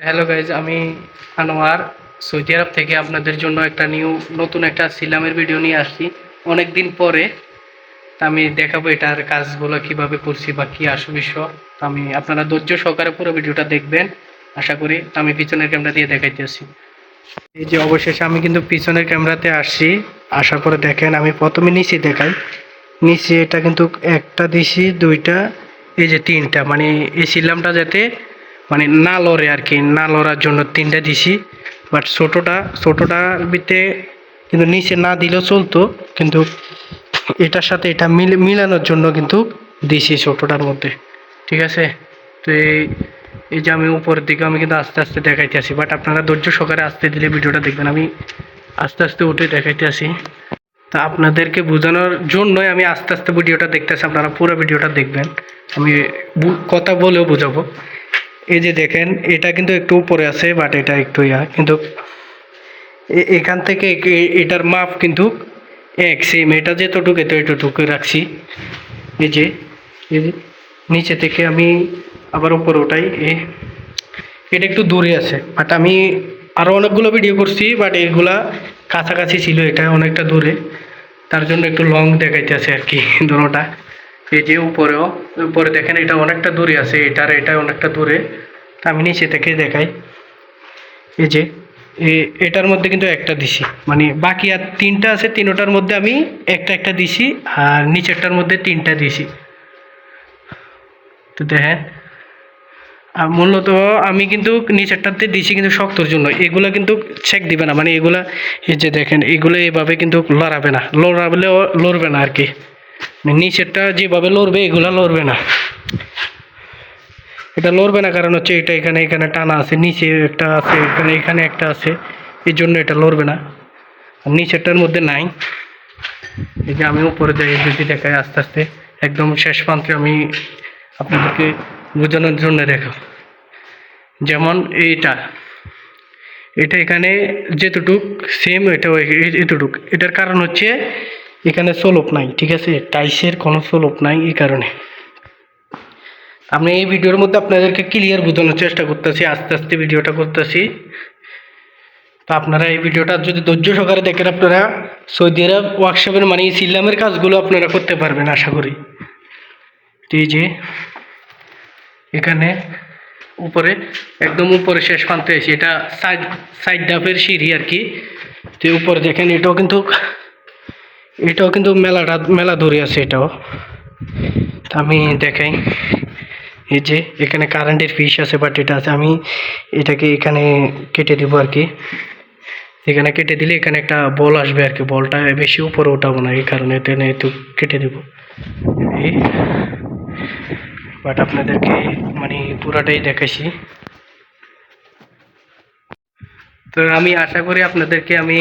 Hello guys আমি Anwar Saudi আরব থেকে আপনাদের জন্য একটা নিউ নতুন একটা সিলামের ভিডিও নিয়ে আসছি। অনেক দিন পরে আমি দেখাবো এটার কাজগুলো কীভাবে করছি বা কী আসু বিশ্ব তা আমি আপনারা ধৈর্য সহকারে পুরো ভিডিওটা দেখবেন। আশা করি আমি পিছনের ক্যামেরা দিয়ে দেখাইতে আসি। এই যে অবশেষে আমি কিন্তু পিছনের ক্যামেরাতে আসছি। আসার পরে দেখেন, আমি প্রথমে নিচে দেখাই। নিচে এটা কিন্তু একটা দিছি, দুইটা, এই যে তিনটা। মানে এই সিলামটা যাতে মানে না লড়ে আর কি, না লড়ার জন্য তিনটা দিছি। বাট ছোটোটা, ছোটোটার ভিতরে কিন্তু নিচে না দিলেও চলতো, কিন্তু এটার সাথে এটা মিল, মিলানোর জন্য কিন্তু দিছি ছোটোটার মধ্যে। ঠিক আছে? তো এই এই যে আমি উপরের দিকে আমি কিন্তু আস্তে আস্তে দেখাইতে আসি বাট আপনারা ধৈর্য সহকারে আসতে দিলে ভিডিওটা দেখবেন। আমি আস্তে আস্তে উঠে দেখাইতে আসি। তা আপনাদেরকে বোঝানোর জন্যই আমি আস্তে আস্তে ভিডিওটা দেখতে দেখতেছি, আপনারা পুরো ভিডিওটা দেখবেন। আমি কথা বলেও বোঝাবো। এই যে দেখেন, এটা কিন্তু একটু উপরে আছে বাট এটা একটু ইয়া। কিন্তু এখান থেকে এটার মাপ কিন্তু এক সেম এটা যেতটুকু এত এতটুকু রাখছি। এই যে নিচে থেকে আমি আবার উপরে ওঠাই এ, এটা একটু দূরে আছে বাট আমি আরও অনেকগুলো ভিডিও করছি বাট এগুলা কাছাকাছি ছিল এটা, অনেকটা দূরে। তার জন্য একটু লং দেখাইতে আছে আর কি, দোনোটা। এই যে উপরেও, উপরে দেখেন, এটা অনেকটা দূরে আছে, এটার, এটা অনেকটা দূরে। আমি নিচে থেকে দেখাই। এই যে এটার মধ্যে কিন্তু একটা দিছি। মানে বাকি আর তিনটা আছে, তিনোটার মধ্যে আমি একটা একটা দিছি আর নিচেরটার মধ্যে তিনটা দিছি। তো দেখেন আর মূলত আমি কিন্তু নিচেরটাতে দিছি কিন্তু শক্তর জন্য। এগুলো কিন্তু চেক দিবে না। মানে এগুলা, এই যে দেখেন, এগুলো এভাবে কিন্তু লড়াবে না। লড়াবেলেও লড়বে না আর কি। মানে নিচেরটা যেভাবে লড়বে, এগুলা লড়বে না। এটা লড়বে না, কারণ হচ্ছে এটা এখানে এখানে টানা আছে, নিচে একটা আছে, এখানে এখানে একটা আছে, এই জন্য এটা লড়বে না। আর নিচেরটার মধ্যে নাই। এই যে আমি উপরে যাই যদি দেখাই আস্তে আস্তে। একদম শেষ প্রান্তে আমি আপনাদেরকে বোঝানোর জন্য দেখাব। যেমন এইটা। এটা এখানে যেতটুক সেম এটা এতটুক। এটার কারণ হচ্ছে, এখানে সোলপ নাই, ঠিক আছে? টাইসের কোনো সোলপ নাই এই কারণে। আমি এই ভিডিওর মধ্যে আপনাদেরকে ক্লিয়ার বোঝানোর চেষ্টা করতেছি, আস্তে আস্তে ভিডিওটা করতেছি। তো আপনারা এই ভিডিওটা যদি ধৈর্য সহকারে দেখেন, আপনারা সৌদি আরব ওয়ার্কশপের মানে এই সিল্লামের কাজগুলো আপনারা করতে পারবেন, আশা করি। এই যে, এখানে উপরে, একদম উপরে শেষ প্রান্তে এসে এটা সাইড সাইড ডাফের সিঁড়ি আর কি। তো উপরে দেখেন, এটাও কিন্তু এটাও কিন্তু মেলাটা, মেলা ধরে আছে এটাও। তা আমি দেখাই। এই যে এখানে কারেন্টের ফিস আছে বাট এটা আছে, আমি এটাকে এখানে কেটে দিব আর কি। এখানে কেটে দিলে এখানে একটা বল আসবে আর কি, বলটা বেশি উপরে ওঠাবো না, এই কারণে এখানে একটু কেটে দেবো। বাট আপনাদেরকে মানে পুরাটাই দেখাইছি। তো আমি আশা করি আপনাদেরকে আমি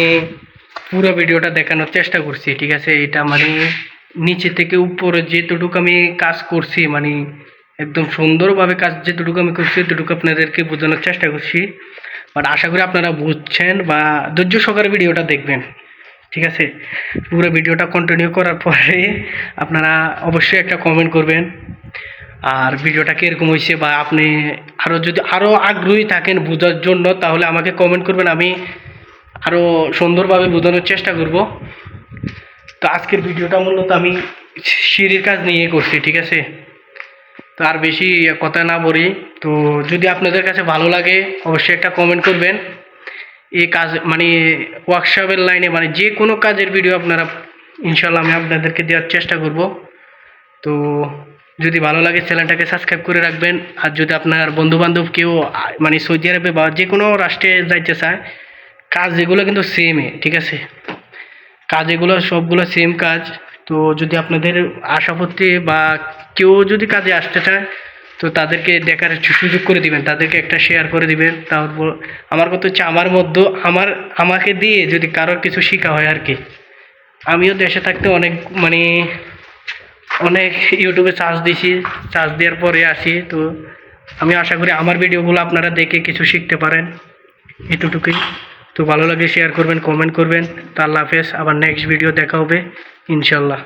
পুরো ভিডিওটা দেখানোর চেষ্টা করছি, ঠিক আছে? এটা মানে নিচে থেকে উপরে যেতটুকু আমি কাজ করছি মানে একদম সুন্দরভাবে কাজ যেটুকু আমি করছি ততটুকু আপনাদেরকে বোঝানোর চেষ্টা করছি। বাট আশা করি আপনারা বুঝছেন বা ধৈর্য সহকারে ভিডিওটা দেখবেন। ঠিক আছে? পুরো ভিডিওটা কন্টিনিউ করার পরে আপনারা অবশ্যই একটা কমেন্ট করবেন। আর ভিডিওটা কীরকম হয়েছে বা আপনি আরও যদি আরও আগ্রহী থাকেন বোঝার জন্য, তাহলে আমাকে কমেন্ট করবেন। আমি আরও সুন্দরভাবে বোঝানোর চেষ্টা করব। তো আজকের ভিডিওটা মূলত আমি সিঁড়ির কাজ নিয়ে করছি, ঠিক আছে? তো আর বেশি কথা না বলি। তো যদি আপনাদের কাছে ভালো লাগে, অবশ্যই একটা কমেন্ট করবেন। এই কাজ মানে ওয়ার্কশপের লাইনে মানে যে কোনো কাজের ভিডিও আপনারা ইনশাল্লাহ আমি আপনাদেরকে দেওয়ার চেষ্টা করব। তো যদি ভালো লাগে চ্যানেলটাকে সাবস্ক্রাইব করে রাখবেন। আর যদি আপনার বন্ধুবান্ধব কেউ মানে সৌদি আরবে বা যে কোনো রাষ্ট্রে যাইতে চায়, কাজ এগুলো কিন্তু সেমই ঠিক আছে? কাজ এগুলো সবগুলো সেম কাজ। তো যদি আপনাদের আশাপত্তি বা কেউ যদি কাজে আসতে চায়, তো তাদেরকে দেখার সুযোগ করে দিবেন। তাদেরকে একটা শেয়ার করে দিবেন। তারপর আমার কথা হচ্ছে আমার মধ্যে, আমার, আমাকে দিয়ে যদি কারোর কিছু শেখা হয় আর কি। আমিও দেশে থাকতে অনেক মানে অনেক ইউটিউবে চার্জ দিছি চার্জ দেওয়ার পরে আসি। তো আমি আশা করি আমার ভিডিওগুলো আপনারা দেখে কিছু শিখতে পারেন। এতটুকুই। তো ভালো লাগে শেয়ার করবেন কমেন্ট করবেন। তো আল্লাহ হাফেজ। আবার নেক্সট ভিডিও দেখা হবে। ইনশাল্লাহ।